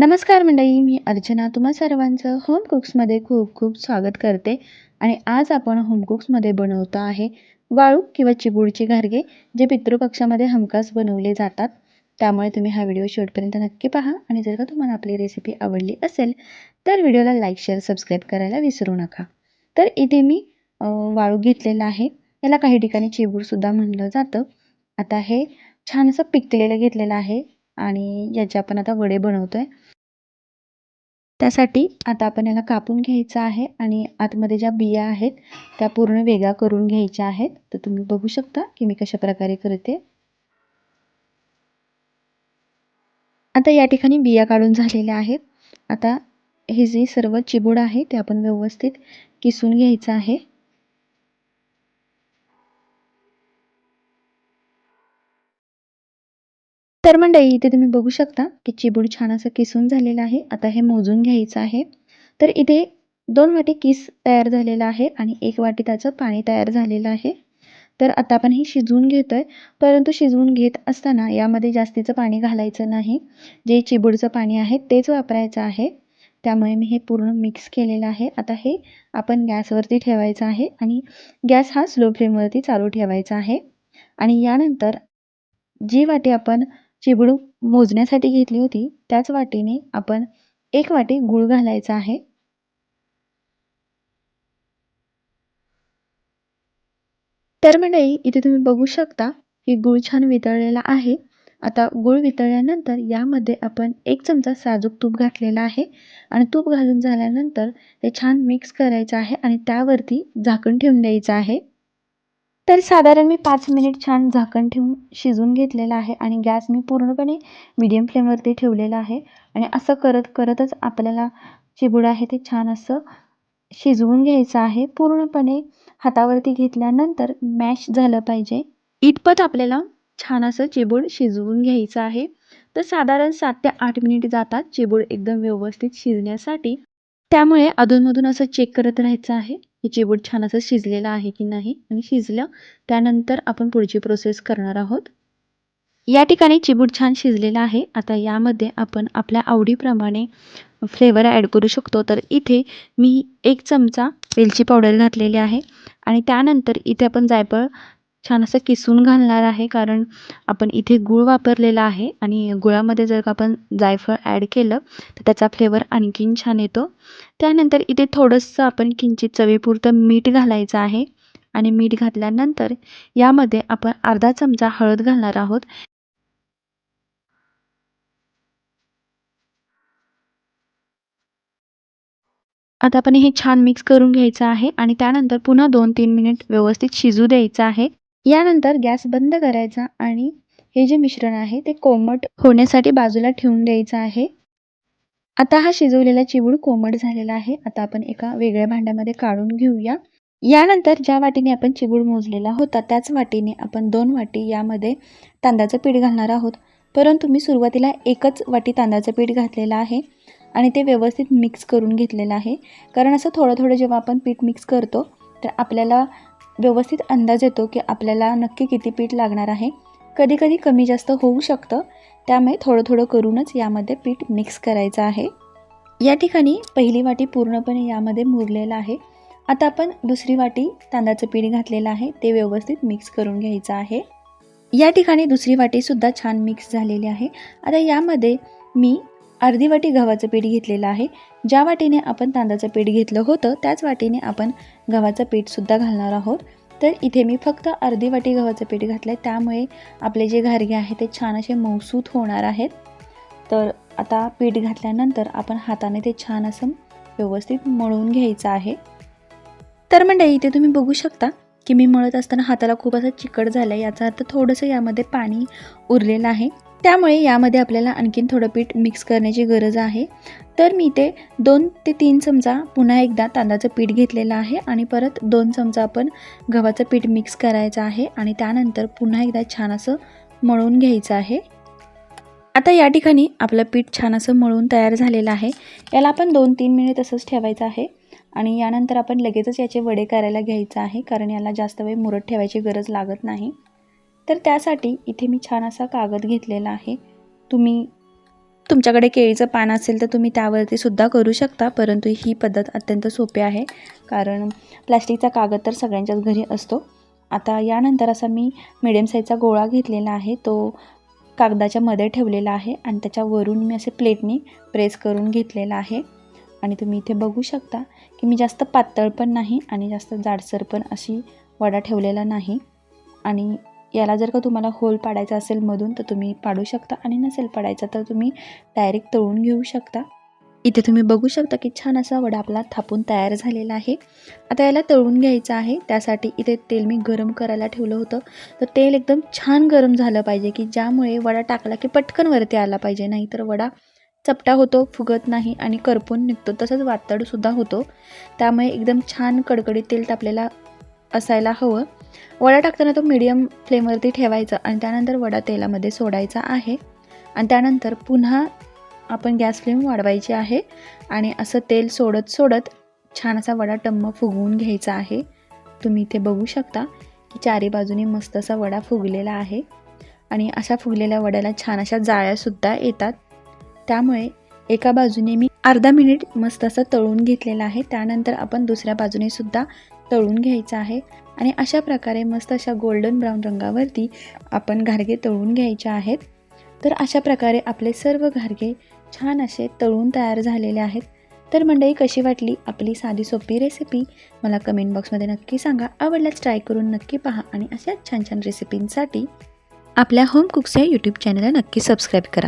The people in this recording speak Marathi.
नमस्कार मंडळी मी अर्चना तुम्हा सर्वांचं होम कुक्समध्ये खूप खूप स्वागत करते. आणि आज आपण होम कुक्समध्ये बनवतो आहे वाळू किंवा चिबूडचे घारगे जे पितृपक्षामध्ये हमखास बनवले जातात. त्यामुळे तुम्ही हा व्हिडिओ शेवटपर्यंत नक्की पहा आणि जर का तुम्हाला आपली रेसिपी आवडली असेल तर व्हिडिओला लाईक शेअर सबस्क्राईब करायला विसरू नका. तर इथे मी वाळू घेतलेला आहे. याला काही ठिकाणी चिबूडसुद्धा म्हणलं जातं. आता हे छान असं पिकलेलं घेतलेलं आहे. आणि याचे आपण आता वडे बनवतोय. त्यासाठी आता आपण याला कापून घ्यायचं आहे आणि आतमध्ये ज्या बिया आहेत त्या पूर्ण वेगळ्या करून घ्यायच्या आहेत. तर तुम्ही बघू शकता की मी कशा प्रकारे करते. आता या ठिकाणी बिया काढून झालेल्या आहेत. आता हे जे सर्व चिबूड आहे ते आपण व्यवस्थित किसून घ्यायचं आहे. तर मंडळी इथे तुम्ही बघू शकता की चिबूड छान असं किसून झालेलं आहे. आता हे मोजून घ्यायचं आहे. तर इथे दोन वाटी किस तयार झालेला आहे आणि एक वाटी त्याचं पाणी तयार झालेलं आहे. तर आता आपण हे शिजवून घेतोय. परंतु शिजवून घेत असताना यामध्ये जास्तीचं पाणी घालायचं नाही. जे चिबूडचं पाणी आहे तेच वापरायचं आहे. त्यामुळे मी हे पूर्ण मिक्स केलेलं आहे. आता हे आपण गॅसवरती ठेवायचं आहे आणि गॅस हा स्लो फ्लेमवरती चालू ठेवायचा आहे. आणि यानंतर जी वाटी आपण चिबडू मोजण्यासाठी घेतली होती. त्याच वाटीने आपण एक वाटी गूळ घालायचा आहे. तर मंडळी इथे तुम्ही बघू शकता की गूळ छान वितळलेला आहे. आता गूळ वितळल्यानंतर यामध्ये आपण एक चमचा साजूक तूप घातलेला आहे आणि तूप घालून झाल्यानंतर ते छान मिक्स करायचं आहे आणि त्यावरती झाकण ठेवून द्यायचं आहे. तर साधारण मी पाच मिनिट छान झाकण ठेवून शिजवून घेतलेलं आहे आणि गॅस मी पूर्णपणे मीडियम फ्लेमवरती ठेवलेला आहे. आणि असं करत करतच आपल्याला चिबूड आहे ते छान असं शिजवून घ्यायचं आहे. पूर्णपणे हातावरती घेतल्यानंतर मॅश झालं पाहिजे. इतपत आपल्याला छान असं चिबूड शिजवून घ्यायचं आहे. तर साधारण सात ते आठ मिनिट जातात चिबूड एकदम व्यवस्थित शिजण्यासाठी. त्यामुळे अधूनमधून असं चेक करत राहायचं आहे. की चिबूड छान असं शिजलेलं आहे की नाही आणि शिजलं त्यानंतर आपण पुढची प्रोसेस करणार आहोत. या ठिकाणी चिबूड छान शिजलेला आहे. आता यामध्ये आपण आपल्या आवडीप्रमाणे फ्लेवर ॲड करू शकतो. तर इथे मी एक चमचा वेलची पावडर घातलेली आहे आणि त्यानंतर इथे आपण जायफळ छान असं किसून घालणार आहे कारण आपण इथे गूळ वापरलेला आहे आणि गुळामध्ये जर का आपण जायफळ ॲड केलं तर त्याचा फ्लेवर आणखीन छान येतो. त्यानंतर इथे थोडंसं आपण किंचित चवीपुरतं मीठ घालायचं आहे आणि मीठ घातल्यानंतर यामध्ये आपण अर्धा चमचा हळद घालणार आहोत. आता आपण हे छान मिक्स करून घ्यायचं आहे आणि त्यानंतर पुन्हा दोन तीन मिनिट व्यवस्थित शिजू द्यायचं आहे. यानंतर गॅस बंद करायचा आणि हे जे मिश्रण आहे ते कोमट होण्यासाठी बाजूला ठेवून द्यायचं आहे. आता हा शिजवलेला चिबूड कोमट झालेला आहे. आता आपण एका वेगळ्या भांड्यामध्ये काढून घेऊया. यानंतर ज्या वाटीने आपण चिवूड मोजलेला होता त्याच वाटीने आपण दोन वाटी यामध्ये तांदळाचं पीठ घालणार आहोत. परंतु मी सुरुवातीला एकच वाटी तांदळाचं पीठ घातलेलं आहे आणि ते व्यवस्थित मिक्स करून घेतलेलं आहे. कारण असं थोडं थोडं जेव्हा आपण पीठ मिक्स करतो तर आपल्याला व्यवस्थित अंदाज येतो की आपल्याला नक्की किती पीठ लागणार आहे. कधीकधी कमी जास्त होऊ शकतं. त्यामुळे थोडं थोडं करूनच यामध्ये पीठ मिक्स करायचं आहे. या ठिकाणी पहिली वाटी पूर्णपणे यामध्ये मुरलेलं आहे. आता आपण दुसरी वाटी तांदळाचं पीठ घातलेलं आहे. ते व्यवस्थित मिक्स करून घ्यायचं आहे. या ठिकाणी दुसरी वाटीसुद्धा छान मिक्स झालेली आहे. आता यामध्ये मी अर्धी वाटी गव्हाचं पीठ घेतलेलं आहे. ज्या वाटीने आपण तांदळाचं पीठ घेतलं होतं त्याच वाटीने आपण गव्हाचं पीठसुद्धा घालणार आहोत. तर इथे मी फक्त अर्धी वाटी गव्हाचं पीठ घातलं आहे त्यामुळे आपले जे घारगे आहे ते छान असे मौसूत होणार आहेत. तर आता पीठ घातल्यानंतर आपण हाताने ते छान असं व्यवस्थित मळून घ्यायचं आहे. तर मंडळी इथे तुम्ही बघू शकता की मी मळत असताना हाताला खूप असं चिकट झालं आहे याचा अर्थ थोडंसं यामध्ये पाणी उरलेलं आहे. त्यामुळे यामध्ये आपल्याला आणखीन थोडं पीठ मिक्स करण्याची गरज आहे. तर मी ते दोन ते तीन चमचा पुन्हा एकदा तांदळाचं पीठ घेतलेलं आहे आणि परत दोन चमचा आपण गव्हाचं पीठ मिक्स करायचं आहे आणि त्यानंतर पुन्हा एकदा छान असं मळून घ्यायचं आहे. आता या ठिकाणी आपलं पीठ छान असं मळून तयार झालेलं आहे. याला आपण दोन तीन मिनिट तसंच ठेवायचं आहे. आणि यानंतर आपण लगेचच याचे वडे करायला घ्यायचं आहे कारण याला जास्त वेळ मुरत ठेवायची गरज लागत नाही. तर त्यासाठी इथे मी छान असा कागद घेतलेला आहे. तुम्ही तुमच्याकडे केळीचं पान असेल तर तुम्ही त्यावरती सुद्धा करू शकता परंतु ही पद्धत अत्यंत सोपी आहे कारण प्लॅस्टिकचा कागद तर सगळ्यांच्याच घरी असतो. आता यानंतर असा मी मिडियम साईजचा गोळा घेतलेला आहे तो कागदाच्या मध्ये ठेवलेला आहे आणि त्याच्यावरून मी असे प्लेटनी प्रेस करून घेतलेला आहे. आणि तुम्ही इथे बघू शकता की मी जास्त पातळ पण नाही आणि जास्त जाडसर पण अशी वडा ठेवलेला नाही. आणि याला जर का तुम्हाला होल पाडायचा असेल मधून तर तुम्ही पाडू शकता आणि नसेल पाडायचा तर तुम्ही डायरेक्ट तळून घेऊ शकता. इथे तुम्ही बघू शकता की छान असा वडा आपला थापून तयार झालेला आहे. आता याला तळून घ्यायचं आहे. त्यासाठी इथे तेल मी गरम करायला ठेवलं होतं. तर तेल एकदम छान गरम झालं पाहिजे की ज्यामुळे वडा टाकला की पटकन वरती आला पाहिजे. नाहीतर वडा चपटा होतो फुगत नाही आणि करपून निघतो. तसंच वातडसुद्धा होतो. त्यामुळे एकदम छान कडकडीत तेल तापलेला असायला हवं. वडा टाकताना तो मीडियम फ्लेमवरती ठेवायचा आणि त्यानंतर वडा तेलामध्ये सोडायचा आहे. आणि त्यानंतर पुन्हा आपण गॅस फ्लेम वाढवायची आहे आणि असं तेल सोडत सोडत छान असा वडा टम्म फुगवून घ्यायचा आहे. तुम्ही इथे बघू शकता की चारी बाजूनी मस्त असा वडा फुगलेला आहे. आणि अशा फुगलेल्या वड्याला छान अशा जाळ्यासुद्धा येतात. त्यामुळे एका बाजूने मी अर्धा मिनिट मस्त असं तळून घेतलेलं आहे. त्यानंतर आपण दुसऱ्या बाजूने सुद्धा तळून घ्यायचं आहे. आणि अशा प्रकारे मस्त अशा गोल्डन ब्राऊन रंगावरती आपण घारगे तळून घ्यायचे आहेत. तर अशा प्रकारे आपले सर्व घारगे छान असे तळून तयार झालेले आहेत. तर मंडळी कशी वाटली आपली साधी सोपी रेसिपी मला कमेंट बॉक्समध्ये नक्की सांगा. आवडल्यास ट्राय करून नक्की पहा आणि अशाच छान छान रेसिपींसाठी आपल्या होम कुक्स या यूट्यूब चॅनलला नक्की सबस्क्राईब करा.